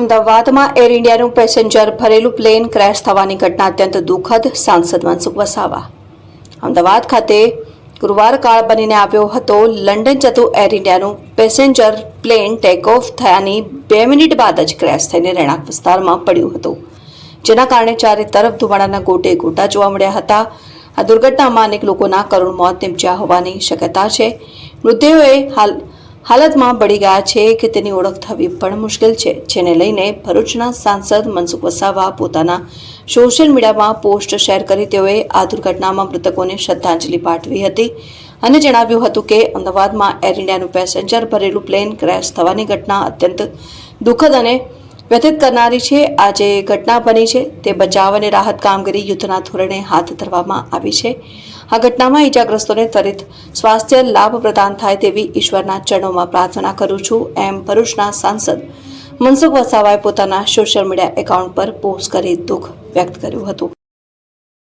અમદાવાદમાં એર ઇન્ડિયાનું પેસેન્જર ભરેલું પ્લેન ક્રેશ થવાની ઘટના અત્યંત દુઃખદ, સાંસદ મનસુખ વસાવા. અમદાવાદ ખાતે ગુરુવાર કાળ બનીને આવ્યો હતો. લંડન જતું એર ઇન્ડિયાનું પેસેન્જર પ્લેન ટેક ઓફ થયાની બે મિનિટ બાદ જ ક્રેશ થઈને રહેણાંક વિસ્તારમાં પડ્યું હતું. જેના કારણે ચારે તરફ ધુમાડાના ગોટે ગોટા જોવા મળ્યા હતા. આ દુર્ઘટનામાં અનેક લોકોના કરુણ મોત નિપજ્યા હોવાની શક્યતા છે. મૃતદેહોએ હાલ હાલતમાં બળી ગયા છે કે તેની ઓળખ થવી પણ મુશ્કેલ છે, જેને લઈને ભરૂચના સાંસદ મનસુખ વસાવા પોતાના સોશિયલ મીડિયામાં પોસ્ટ શેર કરી તેઓએ આ દુર્ઘટનામાં મૃતકોને શ્રદ્ધાંજલિ પાઠવી હતી અને જણાવ્યું હતું કે અમદાવાદમાં એર ઇન્ડિયાનું પેસેન્જર ભરેલું પ્લેન ક્રેશ થવાની ઘટના અત્યંત દુઃખદ અને વ્યથિત કરનારી છે આ જે ઘટના બની છે તે બચાવ અને રાહત કામગીરી યુદ્ધના ધોરણે હાથ ધરવામાં આવી છે આ ઘટનામાં ઈજાગ્રસ્તોને ત્વરિત સ્વાસ્થ્ય લાભ પ્રદાન થાય તેવી ઈશ્વરના ચરણોમાં પ્રાર્થના કરું છું એમ ભરૂચના સાંસદ મનસુખ વસાવાએ પોતાના સોશિયલ મીડિયા એકાઉન્ટ પર પોસ્ટ કરી દુઃખ વ્યક્ત કર્યું હતું